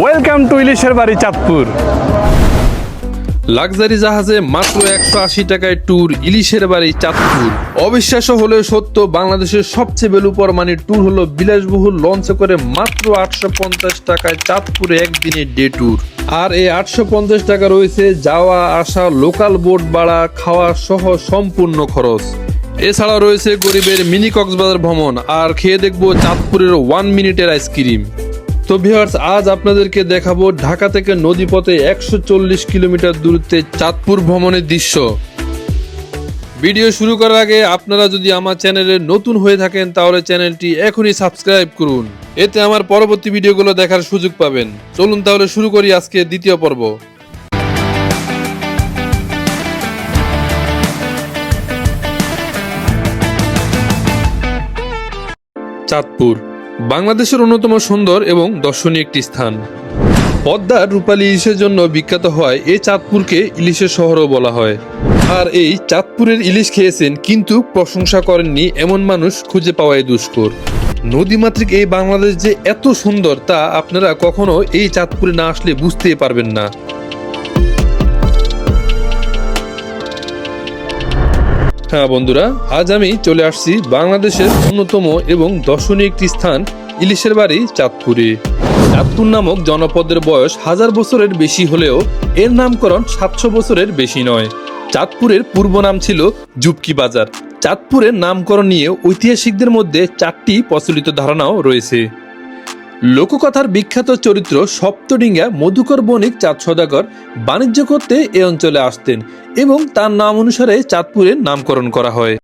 Welcome to ইলিশের বাড়ি Chandpur luxury জাহাজে মাত্র একশো আশি টাকায় ট্যুর ইলিশের বাড়ি চাঁদপুর অবিশ্বাস্য হলেও সত্য, বাংলাদেশের সবচেয়ে বেলুপর মানে ট্যুর হলো বিলাসবহুল লঞ্চে করে মাত্র আটশো পঞ্চাশ টাকায় চাঁদপুরে একদিনের ডে ট্যুর আর এই আটশো পঞ্চাশ টাকা রয়েছে যাওয়া, আসা লোকাল বোট ভাড়া, খাওয়া সহ সম্পূর্ণ খরচ। এছাড়া রয়েছে গরিবের মিনি কক্সবাজার ভ্রমণ। আর খেয়ে দেখব চাঁদপুরের ওয়ান মিনিটের আইসক্রিম তো ভিউয়ার্স আজ আপনাদেরকে দেখাবো ঢাকা থেকে নদীপথে একশো চল্লিশ কিলোমিটার দূরত্বে চাঁদপুর ভ্রমণের দৃশ্য। ভিডিও শুরু করার আগে আপনারা যদি আমার চ্যানেলে নতুন হয়ে থাকেন, তাহলে চ্যানেলটি এখনই সাবস্ক্রাইব করুন। এতে আমার পরবর্তী ভিডিওগুলো দেখার সুযোগ পাবেন। চলুন তাহলে শুরু করি আজকে দ্বিতীয় পর্ব। চাঁদপুর বাংলাদেশের অন্যতম সুন্দর এবং দর্শনীয় একটি স্থান। পদ্মার রূপালী ইলিশের জন্য বিখ্যাত হয় এই চাঁদপুরকে ইলিশের শহরও বলা হয়। আর এই চাঁদপুরের ইলিশ খেয়েছেন কিন্তু প্রশংসা করেননি এমন মানুষ খুঁজে পাওয়াই দুষ্কর। নদীমাতৃক এই বাংলাদেশ যে এত সুন্দর তা আপনারা কখনো এই চাঁদপুরে না আসলে বুঝতেই পারবেন না। হ্যাঁ বন্ধুরা, আজ আমি চলে আসছি বাংলাদেশের অন্যতম এবং দর্শনীয় একটি স্থান, ইলিশের বাড়ি চাঁদপুরে। চাঁদপুর নামক জনপদের বয়স হাজার বছরের বেশি হলেও এর নামকরণ সাতশো বছরের বেশি নয়। চাঁদপুরের পূর্ব নাম ছিল জুবকি বাজার। চাঁদপুরের নামকরণ নিয়ে ঐতিহাসিকদের মধ্যে চারটি প্রচলিত ধারণাও রয়েছে। লোককথার বিখ্যাত চরিত্র সপ্তডিঙ্গা মধুকর বণিক চাঁদ সদাগর বাণিজ্য করতে এ অঞ্চলে আসতেন এবং তার নাম অনুসারে চাঁদপুরের নামকরণ করা হয়।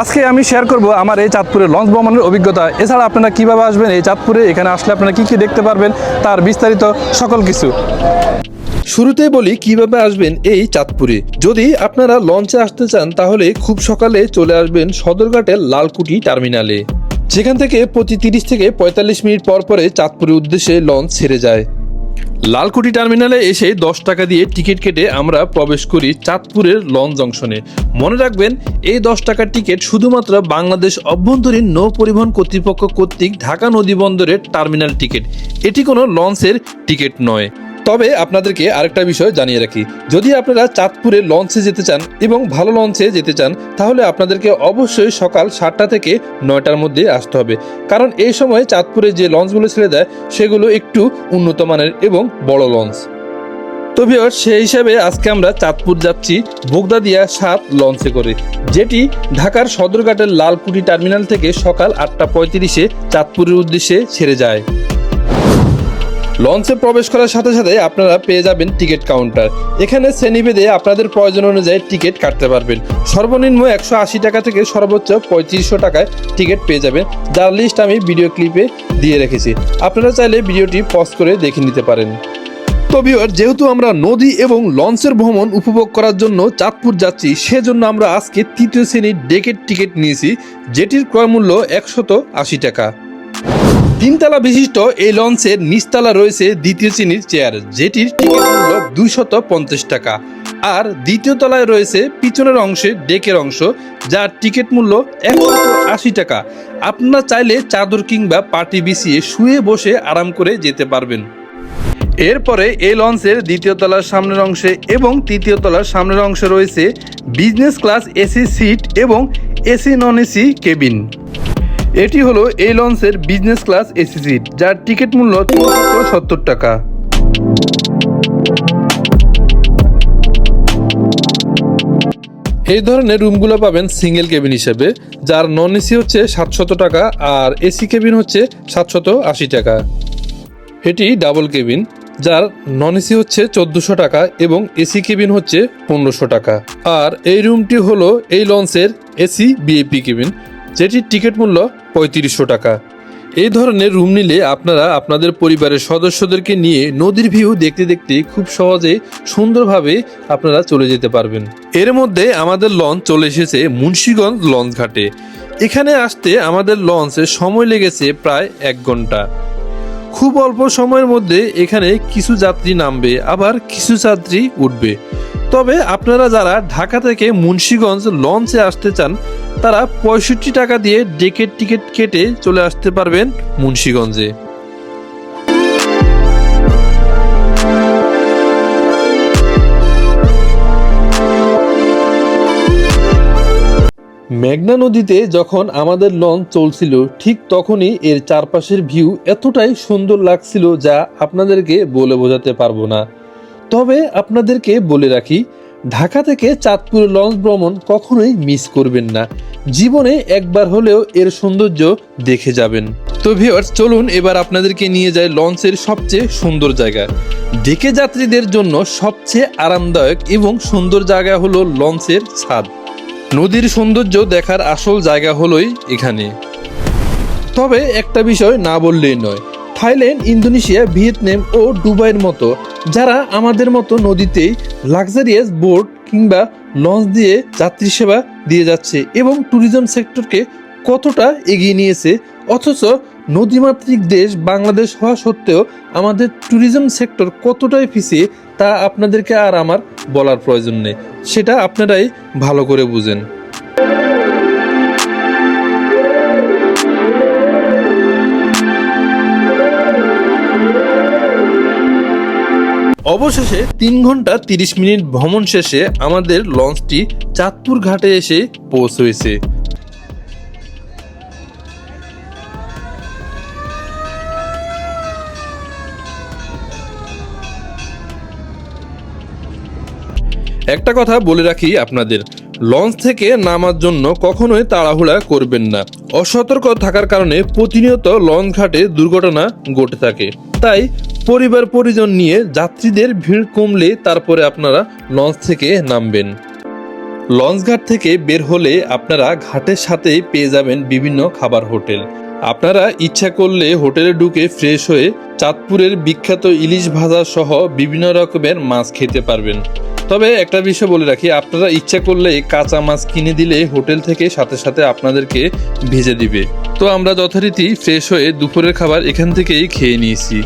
আজকে আমি শেয়ার করব আমার এই চাঁদপুরের লঞ্চ ভ্রমণের অভিজ্ঞতা। এছাড়া আপনারা কীভাবে আসবেন এই চাঁদপুরে? এখানে আসলে আপনারা কি কি দেখতে পারবেন? তার বিস্তারিত সকল কিছু। শুরুতেই বলি কীভাবে আসবেন এই চাঁদপুরে। যদি আপনারা লঞ্চে আসতে চান, তাহলে খুব সকালে চলে আসবেন সদরঘাটের লালকুটি টার্মিনালে। যেখান থেকে প্রতি তিরিশ থেকে পঁয়তাল্লিশ মিনিট পর পরে চাঁদপুরের উদ্দেশ্যে লঞ্চ ছেড়ে যায়। লালকুটি টার্মিনালে এসে দশ টাকা দিয়ে টিকিট কেটে আমরা প্রবেশ করি চাঁদপুরের লঞ্চ জংশনে। মনে রাখবেন, এই দশ টাকার টিকিট শুধুমাত্র বাংলাদেশ অভ্যন্তরীণ নৌ পরিবহন কর্তৃপক্ষ কর্তৃক ঢাকা নদী বন্দরের টার্মিনাল টিকিট। এটি কোনো লঞ্চের টিকিট নয়। তবে আপনাদেরকে আরেকটা বিষয় জানিয়ে রাখি। যদি আপনারা চাঁদপুরে লঞ্চে যেতে চান এবং ভালো লঞ্চে যেতে চান, তাহলে আপনাদেরকে অবশ্যই সকাল সাতটা থেকে নয়টার মধ্যে আসতে হবে। কারণ এই সময় চাঁদপুরে যে লঞ্চগুলো ছেড়ে দেয়, সেগুলো একটু উন্নত মানের এবং বড় লঞ্চ তো ভিওর সেই হিসাবে আজকে আমরা চাঁদপুর যাচ্ছি বোগদাদিয়া সাত লঞ্চে করে, যেটি ঢাকার সদরঘাটের লালকুটি টার্মিনাল থেকে সকাল আটটা পঁয়ত্রিশে চাঁদপুরের উদ্দেশ্যে ছেড়ে যায়। লঞ্চে প্রবেশ করার সাথে সাথে আপনারা পেয়ে যাবেন টিকিট কাউন্টার। এখানে শ্রেণীভেদে আপনাদের প্রয়োজন অনুযায়ী টিকিট কাটতে পারবেন। সর্বনিম্ন একশো আশি টাকা থেকে সর্বোচ্চ পঁয়ত্রিশশো টাকায় টিকিট পেয়ে যাবেন। যার লিস্ট আমি ভিডিও ক্লিপে দিয়ে রেখেছি। আপনারা চাইলে ভিডিওটি পজ করে দেখে নিতে পারেন। তো ভিউয়ার যেহেতু আমরা নদী এবং লঞ্চের ভ্রমণ উপভোগ করার জন্য চাঁদপুর যাচ্ছি, সেজন্য আমরা আজকে তৃতীয় শ্রেণির ডেকের টিকিট নিয়েছি, যেটির ক্রয় মূল্য একশত আশি টাকা। তিনতলা বিশিষ্ট এই লঞ্চের নিচতলা রয়েছে দ্বিতীয় শ্রেণির চেয়ার, যেটির টিকিট মূল্য দুইশত পঞ্চাশ টাকা। আর দ্বিতীয় তলায় রয়েছে পিছনের অংশে ডেকের অংশ, যার টিকিট মূল্য একশত আশি টাকা। আপনারা চাইলে চাদর কিংবা পাটি বিছিয়ে শুয়ে বসে আরাম করে যেতে পারবেন। এরপরে এই লঞ্চের দ্বিতীয় তলার সামনের অংশে এবং তৃতীয় তলার সামনের অংশে রয়েছে বিজনেস ক্লাস এসি সিট এবং এসি নন এসি কেবিন। এটি হলো এই লঞ্চের বিজনেস ক্লাস এসি সিট যার টিকিট মূল্য তিনশো সত্তর টাকা। এই ধরনের রুমগুলো পাবেন সিঙ্গেল কেবিন হিসেবে, যার নন এসি হচ্ছে সাতশত টাকা আর এসি কেবিন হচ্ছে সাতশত আশি টাকা। এটি ডাবল কেবিন যার নন এসি হচ্ছে চোদ্দোশো টাকা এবং এসি কেবিন হচ্ছে পনেরোশো টাকা। আর এই রুমটি হলো এই লঞ্চের এসি বিএপি কেবিন যেটির টিকিট মূল্য পঁয়ত্রিশশো টাকা। এই ধরনের রুম নিলে আপনারা আপনাদের পরিবারের সদস্যদেরকে নিয়ে নদীর ভিউ দেখতে দেখতে খুব সহজে সুন্দরভাবে আপনারা চলে যেতে পারবেন। এর মধ্যে আমাদের লঞ্চ চলে এসেছে মুন্সীগঞ্জ লঞ্চ ঘাটে। এখানে আসতে আমাদের লঞ্চে সময় লেগেছে প্রায় এক ঘণ্টা। খুব অল্প সময়ের মধ্যে এখানে কিছু যাত্রী নামবে, আবার কিছু যাত্রী উঠবে। তবে আপনারা যারা ঢাকা থেকে মুন্সীগঞ্জ লঞ্চে আসতে চান তারা পঁয়ষট্টি টাকা দিয়ে ডেকের টিকিট কেটে চলে আসতে পারবেন মুন্সীগঞ্জে। মেঘনা নদীতে যখন আমাদের লঞ্চ চলছিল, ঠিক তখনই এর চারপাশের ভিউ এতটাই সুন্দর লাগছিল যা আপনাদেরকে বলে বোঝাতে পারব না। তবে আপনাদেরকে বলে রাখি ঢাকা থেকে চাঁদপুর লঞ্চ ভ্রমণ কখনোই মিস করবেন না। জীবনে একবার হলেও এর সৌন্দর্য দেখে যাবেন। তো ভিউয়ার্স চলুন এবার আপনাদেরকে নিয়ে যায় লঞ্চের সবচেয়ে সুন্দর জায়গা। ডেকে যাত্রীদের জন্য সবচেয়ে আরামদায়ক এবং সুন্দর জায়গা হলো লঞ্চের ছাদ। নদীর সৌন্দর্য দেখার আসল জায়গা হলোই এখানে। তবে একটা বিষয় না বললেই নয় থাইল্যান্ড, ইন্দোনেশিয়া, ভিয়েতনাম ও দুবাইয়ের মতো, যারা আমাদের মতো নদীতেই লাক্সারিয়াস বোট কিংবা লঞ্চ দিয়ে যাত্রী সেবা দিয়ে যাচ্ছে এবং ট্যুরিজম সেক্টরকে কতটা এগিয়ে নিয়েছে, অথচ নদীমাতৃক দেশ বাংলাদেশ হওয়া সত্ত্বেও আমাদের ট্যুরিজম সেক্টর কতটাই পিছিয়ে, তা আপনাদেরকে আর আমার বলার প্রয়োজন নেই। সেটা আপনারাই ভালো করে বুঝেন। অবশেষে তিন ঘণ্টা তিরিশ মিনিট ভ্রমণ শেষে আমাদের লঞ্চটি চাঁদপুর ঘাটে এসে পৌঁছেছে একটা কথা বলে রাখি আপনাদের, লঞ্চ থেকে নামার জন্য কখনোই তাড়াহুড়া করবেন না। অসতর্ক থাকার কারণে প্রতিনিয়ত লঞ্চ ঘাটে দুর্ঘটনা ঘটে থাকে। তাই পরিবার পরিজন নিয়ে যাত্রীদের ভিড় কমলে তারপরে আপনারা লঞ্চ থেকে নামবেন। লঞ্চঘাট থেকে বের হলে আপনারা ঘাটের সাথেই পেয়ে যাবেন বিভিন্ন খাবার হোটেল। আপনারা ইচ্ছা করলে হোটেলে ঢুকে ফ্রেশ হয়ে চাঁদপুরের বিখ্যাত ইলিশ ভাজা সহ বিভিন্ন রকমের মাছ খেতে পারবেন। তবে একটা বিষয় বলে রাখি, আপনারা ইচ্ছা করলে কাঁচা মাছ কিনে দিলে হোটেল থেকে সাথে সাথে আপনাদেরকে ভেজে দিবে। তো আমরা যথারীতি ফ্রেশ হয়ে দুপুরের খাবার এখান থেকেই খেয়ে নিয়েছি।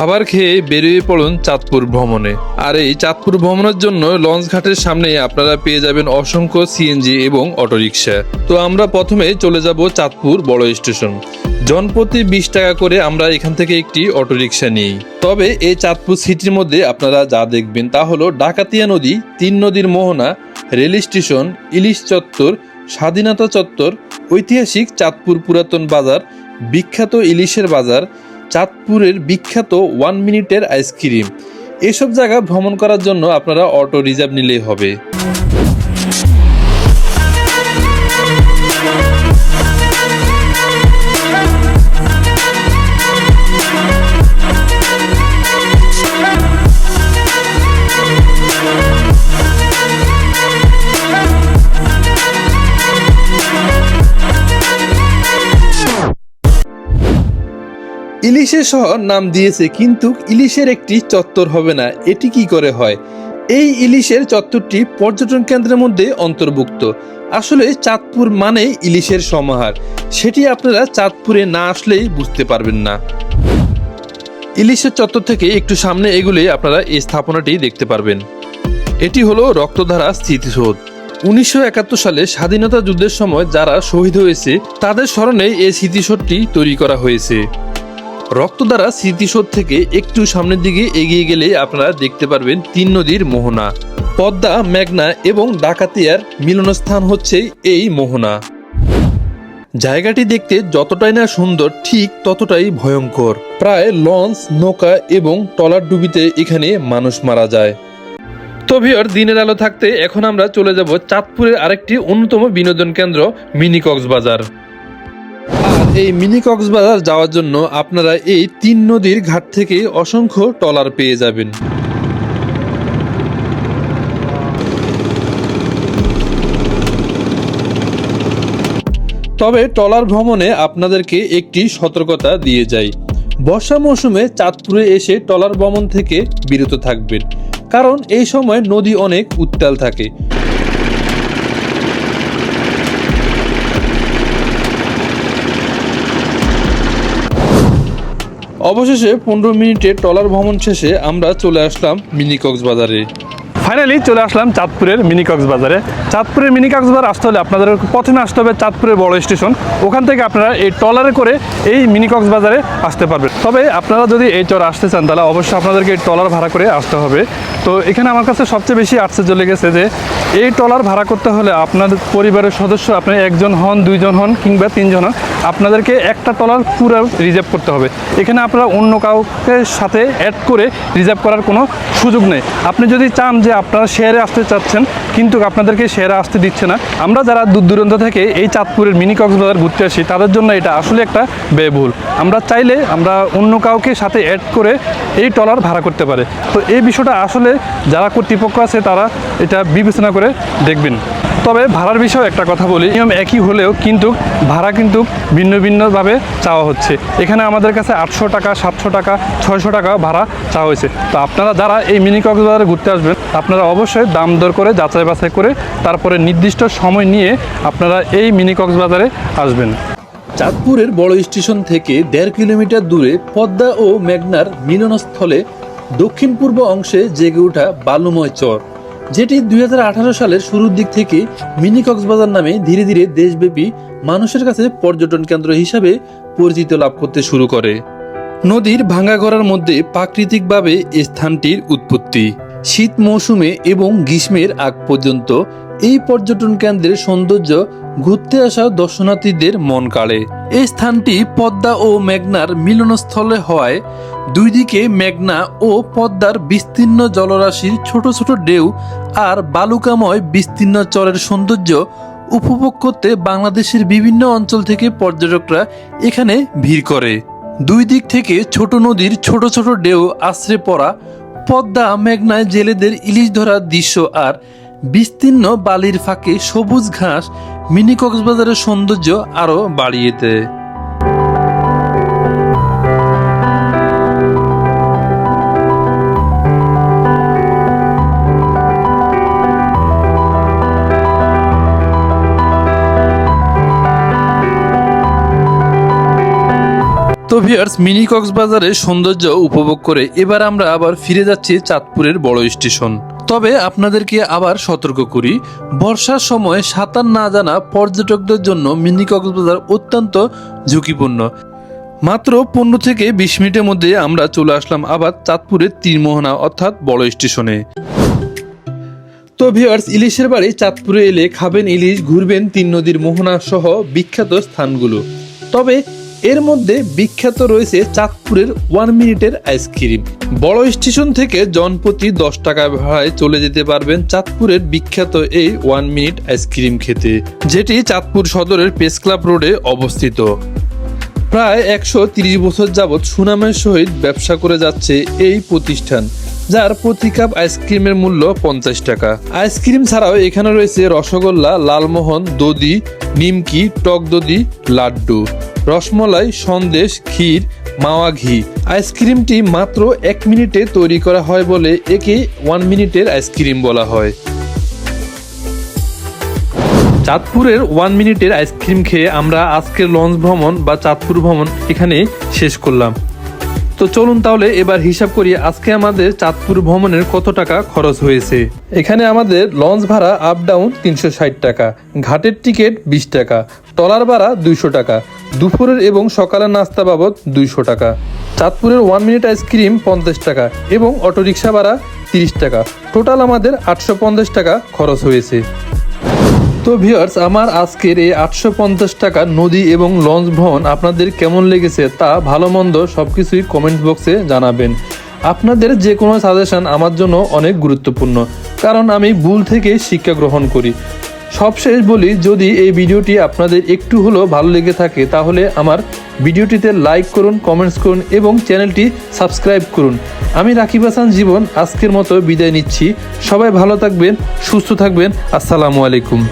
খাবার খেয়ে বেরিয়ে পড়ুন চাঁদপুর ভ্রমণে। আর এই চাঁদপুর ভ্রমণের জন্য লঞ্চ ঘাটের সামনে আপনারা পেয়ে যাবেন অসংখ্য সিএনজি এবং অটোরিকশা। তো আমরা প্রথমে চলে যাব চাঁদপুর বড় স্টেশন। জনপ্রতি বিশ টাকা করে আমরা এখান থেকে একটি অটোরিকশা নিই। তবে এই চাঁদপুর সিটির মধ্যে আপনারা যা দেখবেন তা হলো ডাকাতিয়া নদী, তিন নদীর মোহনা, রেল স্টেশন, ইলিশ চত্বর, স্বাধীনতা চত্বর, ঐতিহাসিক চাঁদপুর পুরাতন বাজার, বিখ্যাত ইলিশের বাজার চাঁদপুরের বিখ্যাত ওয়ান মিনিটের আইসক্রিম। এসব জায়গা ভ্রমণ করার জন্য আপনারা অটো রিজার্ভ নিলেই হবে। ইলিশের শহর নাম দিয়েছে, কিন্তু ইলিশের একটি চত্বর হবে না। এটি কি করে হয়? এই ইলিশের চত্বরটি পর্যটন কেন্দ্রের মধ্যে অন্তর্ভুক্ত। আসলে চাঁদপুর মানে ইলিশের সমাহার। সেটি আপনারা চাঁদপুরে না আসলেই বুঝতে পারবেন না। ইলিশের চত্বর থেকে একটু সামনে এগুলে আপনারা এই স্থাপনাটি দেখতে পারবেন। এটি হলো রক্তধারা স্মৃতিসৌধ। উনিশশো একাত্তর সালে স্বাধীনতা যুদ্ধের সময় যারা শহীদ হয়েছে, তাদের স্মরণে এই স্মৃতিসৌধটি তৈরি করা হয়েছে। রক্তদ্বারা স্মৃতিসৌধ থেকে একটু সামনের দিকে এগিয়ে গেলে আপনারা দেখতে পারবেন তিন নদীর মোহনা। পদ্মা, মেঘনা এবং ডাকাতিয়ার মিলনস্থান হচ্ছে এই মোহনা। জায়গাটি দেখতে যতটাই না সুন্দর, ঠিক ততটাই ভয়ঙ্কর। প্রায় লঞ্চ, নৌকা এবং ট্রলার ডুবিতে এখানে মানুষ মারা যায়। তো ভিওর দিনের আলো থাকতে এখন আমরা চলে যাব চাঁদপুরের আরেকটি অন্যতম বিনোদন কেন্দ্র, মিনি কক্সবাজার। এই মিনি কক্সবাজার যাওয়ার জন্য আপনারা এই তিন নদীর ঘাট থেকে অসংখ্য ট্রলার পেয়ে যাবেন। তবে ট্রলার ভ্রমণে আপনাদেরকে একটি সতর্কতা দিয়ে যাই। বর্ষা মৌসুমে চাঁদপুরে এসে ট্রলার ভ্রমণ থেকে বিরত থাকবেন। কারণ এই সময় নদী অনেক উত্তাল থাকে। অবশেষে পনেরো মিনিটে ট্রলার ভ্রমণ শেষে আমরা চলে আসলাম মিনি কক্সবাজারে ফাইনালি চলে আসলাম চাঁদপুরের মিনি কক্সবাজারে চাঁদপুরের মিনি কক্সবাজার আসতে হলে আপনাদের প্রথমে আসতে হবে চাঁদপুরের বড় স্টেশন। ওখান থেকে আপনারা এই ট্রলারে করে এই মিনি কক্সবাজারে আসতে পারবেন। তবে আপনারা যদি এই চর আসতে চান, তাহলে অবশ্যই আপনাদেরকে এই ট্রলার ভাড়া করে আসতে হবে। তো এখানে আমার কাছে সবচেয়ে বেশি আশ্চর্য লেগেছে যে এই ট্রলার ভাড়া করতে হলে আপনাদের পরিবারের সদস্য, আপনি একজন হন, দুইজন হন কিংবা তিনজন হন, আপনাদেরকে একটা ট্রলার পুরো রিজার্ভ করতে হবে। এখানে আপনারা অন্য কাউকে সাথে অ্যাড করে রিজার্ভ করার কোনো সুযোগ নেই। আপনি যদি চান যে আপনারা শেয়ারে আসতে চাচ্ছেন, কিন্তু আপনাদেরকে শেয়ারে আসতে দিচ্ছে না। আমরা যারা দূর দূরান্ত থেকে এই চাঁদপুরের মিনি কক্সবাজার ঘুরতে আসি, তাদের জন্য এটা আসলে একটা ব্যয়বহুল। আমরা চাইলে আমরা অন্য কাউকে সাথে অ্যাড করে এই ট্রলার ভাড়া করতে পারে। তো এই বিষয়টা আসলে যারা কর্তৃপক্ষ আছে, তারা এটা বিবেচনা করে দেখবেন। তবে ভাড়ার বিষয়ে একটা কথা বলি, নিয়ম একই হলেও কিন্তু ভাড়া কিন্তু ভিন্ন ভিন্নভাবে চাওয়া হচ্ছে। এখানে আমাদের কাছে আটশো টাকা, সাতশো টাকা, ছয়শো টাকা ভাড়া চাওয়া হয়েছে। তো আপনারা যারা এই মিনি কক্সবাজারে ঘুরতে আসবেন, আপনারা অবশ্যই দাম দর করে, যাচাই বাছাই করে, তারপরে নির্দিষ্ট সময় নিয়ে আপনারা এই মিনি কক্সবাজারে আসবেন। চাঁদপুরের বড় স্টেশন থেকে দেড় কিলোমিটার দূরে পদ্মা ও মেঘনার মিলনস্থলে দক্ষিণ পূর্ব অংশে জেগে ওঠা বালুময় চর। যেটি দুই হাজার আঠারো সালের শুরুর দিক থেকে মিনি কক্সবাজার নামে ধীরে ধীরে দেশব্যাপী মানুষের কাছে পর্যটন কেন্দ্র হিসাবে পরিচিত লাভ করতে শুরু করে। নদীর ভাঙ্গা গড়ার মধ্যে প্রাকৃতিকভাবে স্থানটির উৎপত্তি। শীত মৌসুমে এবং গ্রীষ্মের আগ পর্যন্ত এই পর্যটন কেন্দ্রের সৌন্দর্য ঘুরতে আসা দর্শনার্থীদের মন কাড়ে। এই স্থানটি পদ্মা ও মেঘনার মিলনস্থলে হওয়ায় দুই দিকে মেঘনা ও পদ্মার বিস্তীর্ণ জলরাশির ছোট ছোট ঢেউ আর বালুকাময় বিস্তীর্ণ চরের সৌন্দর্য উপভোগ করতে বাংলাদেশের বিভিন্ন অঞ্চল থেকে পর্যটকরা এখানে ভিড় করে। দুই দিক থেকে ছোট নদীর ছোট ছোট ঢেউ আশ্রে পড়া পদ্মা মেঘনায় জেলেদের ইলিশ ধরার দৃশ্য আর বিস্তীর্ণ বালির ফাঁকে সবুজ ঘাস মিনি কক্সবাজারের সৌন্দর্য আরও বাড়িয়ে দেয়। তো ভিউয়ার্স মিনি কক্সবাজারের সৌন্দর্য উপভোগ করে এবার আমরা আবার ফিরে যাচ্ছি চাঁদপুরের বড় স্টেশন। তবে আপনাদেরকে আবার সতর্ক করি, বর্ষার সময় সাঁতার না জানা পর্যটকদের জন্য মিনি কক্সবাজার অত্যন্ত ঝুঁকিপূর্ণ। মাত্র পনেরো থেকে বিশ মিনিটের মধ্যে আমরা চলে আসলাম আবার চাঁদপুরের তীরমোহনা অর্থাৎ বড় স্টেশনে। তো ভিউয়ার্স, ইলিশের বাড়ি চাঁদপুরে এলে খাবেন ইলিশ, ঘুরবেন তিন নদীর মোহনা সহ বিখ্যাত স্থানগুলো। তবে এর মধ্যে বিখ্যাত রয়েছে চাঁদপুরের ওয়ান মিনিটের আইসক্রিম। বড় স্টেশন থেকে জনপ্রতি দশ টাকা ভাড়ায় চলে যেতে পারবেন চাঁদপুরের বিখ্যাত এই ওয়ান মিনিট আইসক্রিম খেতে, যেটি চাঁদপুর সদরের প্রেস ক্লাব রোডে অবস্থিত। প্রায় একশো বছর যাবৎ সুনামের সহিত ব্যবসা করে যাচ্ছে এই প্রতিষ্ঠান। যার প্রতি কাপ আইসক্রিমের মূল্য পঞ্চাশ টাকা। আইসক্রিম ছাড়াও এখানে রয়েছে রসগোল্লা, লালমোহন দদি নিমকি, টক দধি, লাড্ডু। রসমলাই, সন্দেশ, ক্ষীর, মাওয়া ঘি। আইসক্রিমটি মাত্র এক মিনিটে তৈরি করা হয় বলে একে ওয়ান মিনিটের আইসক্রিম বলা হয়। চাঁদপুরের ওয়ান মিনিটের আইসক্রিম খেয়ে আমরা আজকের লঞ্চ ভ্রমণ বা চাঁদপুর ভ্রমণ এখানে শেষ করলাম। তো চলুন তাহলে এবার হিসাব করি আজকে আমাদের চাঁদপুর ভ্রমণের কত টাকা খরচ হয়েছে। এখানে আমাদের লঞ্চ ভাড়া আপ ডাউন তিনশো ষাট টাকা, ঘাটের টিকিট বিশ টাকা, টলার ভাড়া দুইশো টাকা, দুপুরের এবং সকালের নাস্তা বাবদ দুইশো টাকা, চাঁদপুরের ওয়ান মিনিট আইসক্রিম পঞ্চাশ টাকা এবং অটোরিকশা ভাড়া তিরিশ টাকা। টোটাল আমাদের আটশো পঞ্চাশ টাকা খরচ হয়েছে। তো ভিউয়ার্স আমার আজকের এই আটশো পঞ্চাশ টাকা নদী এবং লঞ্চ ভ্রমণ আপনাদের কেমন লেগেছে তা ভালো মন্দ সব কিছুই কমেন্ট বক্সে জানাবেন। আপনাদের যে কোনো সাজেশন আমার জন্য অনেক গুরুত্বপূর্ণ, কারণ আমি ভুল থেকে শিক্ষা গ্রহণ করি। সবশেষ বলি, যদি এই ভিডিওটি আপনাদের একটু হলেও ভালো লেগে থাকে, তাহলে আমার ভিডিওটিতে লাইক করুন কমেন্টস করুন এবং চ্যানেলটি সাবস্ক্রাইব করুন। আমি রাকিব হাসান জীবন, আজকের মতো বিদায় নিচ্ছি। সবাই ভালো থাকবেন, সুস্থ থাকবেন। আসসালামু আলাইকুম।